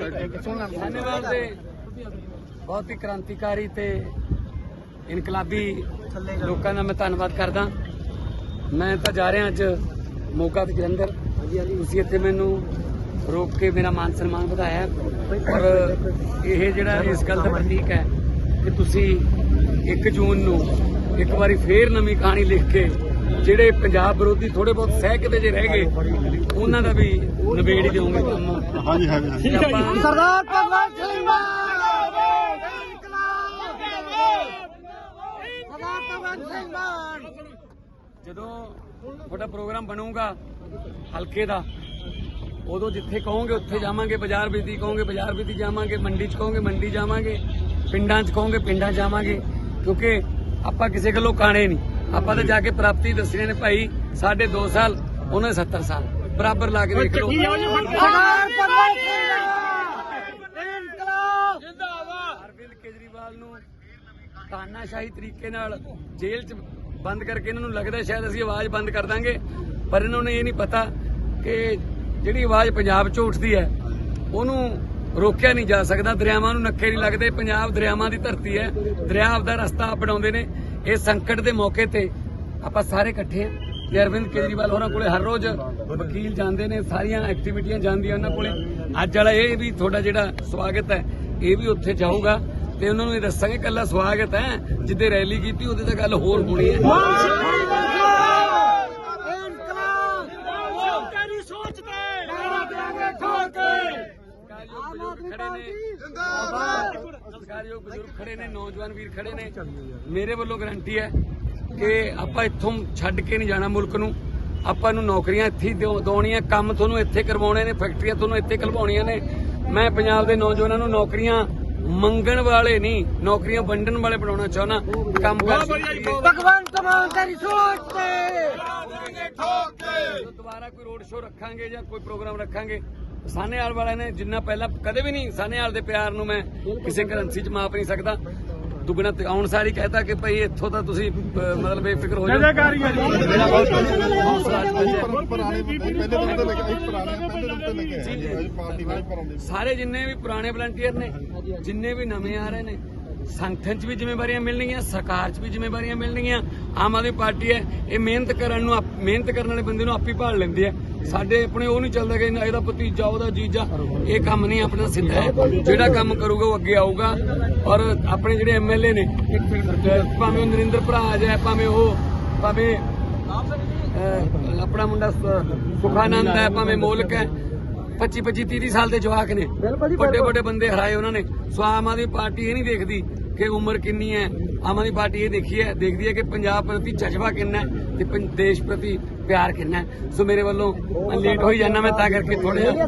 ਧੰਨਵਾਦ ਦੇ ਬਹੁਤ ਹੀ ਕ੍ਰਾਂਤੀਕਾਰੀ ਤੇ ਇਨਕਲਾਬੀ ਲੋਕਾਂ ਦਾ ਮੈਂ ਧੰਨਵਾਦ ਕਰਦਾ। ਮੈਂ ਤਾਂ ਜਾ ਰਿਹਾ ਅੱਜ ਮੋਗਾ ਤੇ ਜਲੰਧਰ। ਤੁਸੀਂ ਇੱਥੇ ਮੈਨੂੰ ਰੋਕ ਕੇ ਮੇਰਾ ਮਾਨ ਸਨਮਾਨ ਵਧਾਇਆ। ਔਰ ਇਹ ਜਿਹੜਾ ਇਸ ਗੱਲ ਦਾ ਪ੍ਰਤੀਕ ਹੈ ਕਿ ਤੁਸੀਂ 1 ਜੂਨ ਨੂੰ ਇੱਕ ਵਾਰੀ ਫੇਰ ਨਵੀਂ ਕਹਾਣੀ ਲਿਖ ਕੇ ਜਿਹੜੇ ਪੰਜਾਬ ਵਿਰੋਧੀ ਥੋੜੇ ਬਹੁਤ ਸਹਿਕਦੇ ਜੇ ਰਹਿ ਗਏ ਉਹਨਾਂ ਦਾ ਵੀ ਨਿਬੇੜ ਹੀ ਦਿਓਗੇ ਕੰਮ। ਹਾਂਜੀ ਹਾਂਜੀ ਹਾਂਜੀ। ਆਪਾਂ ਸਰਦਾਰ ਭਗਵੰਤ ਸਿੰਘ ਮਾਨ ਸਰਦਾਰ ਭਗਵੰਤ ਸਿੰਘ ਮਾਨ ਜਦੋਂ ਤੁਹਾਡਾ ਪ੍ਰੋਗਰਾਮ ਬਣੂਗਾ ਹਲਕੇ ਦਾ ਉਦੋਂ ਜਿੱਥੇ ਕਹੋਗੇ ਉੱਥੇ ਜਾਵਾਂਗੇ ਬਾਜ਼ਾਰ ਬੀਤੀ ਕਹੋਗੇ ਬਾਜ਼ਾਰ ਬੀਤੀ ਜਾਵਾਂਗੇ ਮੰਡੀ 'ਚ ਕਹੋਗੇ ਮੰਡੀ ਜਾਵਾਂਗੇ ਪਿੰਡਾਂ 'ਚ ਕਹੋਗੇ ਪਿੰਡਾਂ ਜਾਵਾਂਗੇ ਕਿਉਂਕਿ ਆਪਾਂ ਕਿਸੇ ਗੱਲੋਂ ਕਾਣੇ ਨਹੀਂ। ਆਪਾਂ ਤਾਂ ਜਾ ਕੇ ਪ੍ਰਾਪਤੀ ਦੱਸਣੀ ਨੇ ਭਾਈ ਸਾਡੇ 2 ਸਾਲ ਉਹਨਾਂ ਦੇ 70 ਸਾਲ। ਬਰਾਬਰ ਲਾ ਕੇ ਦੇਖ ਲਓ ਅਰਵਿੰਦ ਕੇਜਰੀਵਾਲ ਨੂੰ ਤਾਨਾਸ਼ਾਹੀ ਤਰੀਕੇ ਨਾਲ ਜੇਲ੍ਹ 'ਚ ਬੰਦ ਕਰਕੇ ਇਹਨਾਂ ਨੂੰ ਲੱਗਦਾ ਸ਼ਾਇਦ ਅਸੀਂ ਆਵਾਜ਼ ਬੰਦ ਕਰ ਦਾਂਗੇ ਪਰ ਇਹਨਾਂ ਨੂੰ ਇਹ ਨਹੀਂ ਪਤਾ ਕਿ ਜਿਹੜੀ ਆਵਾਜ਼ ਪੰਜਾਬ 'ਚ ਉੱਠਦੀ ਹੈ ਉਹਨੂੰ ਰੋਕਿਆ ਨਹੀਂ ਜਾ ਸਕਦਾ। ਦਰਿਆਵਾਂ ਨੂੰ ਨੱਕੇ ਨਹੀਂ ਲੱਗਦੇ। ਪੰਜਾਬ ਦਰਿਆਵਾਂ ਦੀ ਧਰਤੀ ਹੈ। ਦਰਿਆ ਆਪਦਾ ਰਸਤਾ ਬਣਾਉਂਦੇ ਨੇ। ਇਹ ਸੰਕਟ ਦੇ ਮੌਕੇ ਤੇ ਆਪਾਂ ਸਾਰੇ ਇਕੱਠੇ ਹਾਂ ਤੇ ਅਰਵਿੰਦ ਕੇਜਰੀਵਾਲ ਹੋਰਾਂ ਕੋਲੇ ਹਰ ਰੋਜ਼ ਵਕੀਲ ਜਾਂਦੇ ਨੇ ਸਾਰੀਆਂ ਐਕਟੀਵਿਟੀਆਂ ਜਾਂਦੀਆਂ ਉਹਨਾਂ ਕੋਲੇ। ਅੱਜ ਵਾਲਾ ਇਹ ਵੀ ਤੁਹਾਡਾ ਜਿਹੜਾ ਸਵਾਗਤ ਹੈ ਇਹ ਵੀ ਉੱਥੇ ਜਾਊਗਾ ਤੇ ਉਹਨਾਂ ਨੂੰ ਇਹ ਦੱਸਾਂਗੇ ਕੱਲਾ ਸਵਾਗਤ ਹੈ ਜਿੱਦੇ ਰੈਲੀ ਕੀਤੀ ਉਹਦੇ ਤਾਂ ਗੱਲ ਹੋਰ ਹੋਣੀ ਹੈ। ਸੋਚ ਤੇ! ਠੋਕ ਕੇ ਬਜ਼ੁਰਗ ਖੜੇ ਨੇ। ਸਰਕਾਰੀਯੋਗ ਬਜ਼ੁਰਗ ਖੜੇ ਨੇ ਨੌਜਵਾਨ ਵੀਰ ਖੜੇ ਨੇ। ਮੇਰੇ ਵੱਲੋਂ ਗਰੰਟੀ ਹੈ ਕਿ ਆਪਾਂ ਇੱਥੋਂ ਛੱਡ ਕੇ ਨਹੀਂ ਜਾਣਾ ਮੁਲਕ ਨੂੰ। ਆਪਾਂ ਨੂੰ ਨੌਕਰੀਆਂ ਇੱਥੇ ਦਿਵਾਉਣੀਆਂ ਕੰਮ ਤੁਹਾਨੂੰ ਇੱਥੇ ਕਰਵਾਉਣੇ ਨੇ ਫੈਕਟਰੀਆਂ ਤੁਹਾਨੂੰ ਇੱਥੇ ਖਲਵਾਉਣੀਆਂ ਨੇ। ਮੈਂ ਪੰਜਾਬ ਦੇ ਨੌਜਵਾਨਾਂ ਨੂੰ ਨੌਕਰੀਆਂ ਮੰਗਣ ਵਾਲੇ ਨਹੀਂ ਨੌਕਰੀਆਂ ਵੰਡਣ ਵਾਲੇ ਬਣਾਉਣਾ ਚਾਹੁੰਦਾ। ਕੰਮ ਕਰ ਭਗਵੰਤ ਮਾਨ ਤੇਰੀ ਸੋਚ ਤੇ। ਦੁਬਾਰਾ ਕੋਈ ਰੋਡ ਸ਼ੋਅ ਰੱਖਾਂਗੇ ਜਾਂ ਕੋਈ ਪ੍ਰੋਗਰਾਮ ਰੱਖਾਂਗੇ? ਸਾਨੇਵਾਲ ਵਾਲਿਆਂ ਨੇ ਜਿੰਨਾ ਪਹਿਲਾਂ ਕਦੇ ਵੀ ਨਹੀਂ ਸਾਨੇਵਾਲ ਦੇ ਪਿਆਰ ਨੂੰ ਮੈਂ ਕਿਸੇ ਕਰੰਸੀ 'ਚ ਮਾਪ ਨਹੀਂ ਸਕਦਾ। ਦੁੱਗਣਾ ਤੇ ਆਉਣ ਸਾਰੀ ਕਹਤਾ ਕਿ ਭਈ ਇੱਥੋਂ ਤਾਂ ਤੁਸੀਂ ਮਤਲਬ ਬੇਫਿਕਰ ਹੋ ਜਾਓ। ਹਾਂ ਜੀ ਸਾਰੇ ਜਿੰਨੇ ਵੀ ਪੁਰਾਣੇ ਵਲੰਟੀਅਰ ਨੇ ਜਿੰਨੇ ਵੀ ਨਵੇਂ ਆ ਰਹੇ ਨੇ ਸੰਗਠਨ 'ਚ ਵੀ ਜ਼ਿੰਮੇਵਾਰੀਆਂ ਮਿਲਣਗੀਆਂ, ਸਰਕਾਰ 'ਚ ਵੀ ਜ਼ਿੰਮੇਵਾਰੀਆਂ ਮਿਲਣਗੀਆਂ। ਆਮ ਆਦਮੀ ਪਾਰਟੀ ਹੈ, ਇਹ ਮਿਹਨਤ ਕਰਨ ਨੂੰ ਮਿਹਨਤ ਕਰਨ ਵਾਲੇ ਬੰਦੇ ਨੂੰ ਆਪੀ ਭਾਲ ਲੈਂਦੀ ਹੈ। ਸਾਡੇ ਆਪਣੇ ਉਹ ਨਹੀਂ ਚੱਲਦਾ ਕਿ ਇਹਦਾ ਭਤੀਜਾ, ਉਹਦਾ ਜੀਜਾ, ਇਹ ਕੰਮ ਨਹੀਂ ਆਪਣਾ ਸਿੱਧਾ ਹੈ। ਜਿਹੜਾ ਕੰਮ ਕਰੂਗਾ, ਉਹ ਅੱਗੇ ਆਊਗਾ। ਔਰ ਆਪਣੇ ਜਿਹੜੇ ਐਮਐਲਏ ਨੇ, ਭਾਵੇਂ ਨਰਿੰਦਰ ਭਰਾਜ ਹੈ ਭਾਵੇਂ ਉਹ ਭਾਵੇਂ ਆਪਣਾ ਮੁੰਡਾ ਸੁਖਾਨੰਦ ਹੈ, ਭਾਵੇਂ ਮੋਲਕ ਹੈ 25 25 30 ਸਾਲ ਦੇ ਜਵਾਕ ਨੇ। ਵੱਡੇ ਵੱਡੇ ਬੰਦੇ ਹਰਾਏ ਉਹਨਾਂ ਨੇ। ਸੋ ਆਮ ਆਦਮੀ ਪਾਰਟੀ ਇਹ ਨਹੀਂ ਦੇਖਦੀ ਕਿ ਉਮਰ ਕਿੰਨੀ ਹੈ। ਆਮ ਆਦਮੀ ਪਾਰਟੀ ਇਹ ਦੇਖੀ ਹੈ ਦੇਖਦੀ ਹੈ ਕਿ ਪੰਜਾਬ ਪ੍ਰਤੀ ਜਜ਼ਬਾ ਕਿੰਨਾ ਹੈ ਤੇ ਦੇਸ਼ ਪ੍ਰਤੀ ਪਿਆਰ ਕਿੰਨਾ ਹੈ। ਸੋ ਮੇਰੇ ਵੱਲੋਂ ਲੇਟ ਹੋਈ ਜਾਣਾ ਮੈਂ ਤਾਂ ਕਰਕੇ ਥੋੜਾ ਜਿਹਾ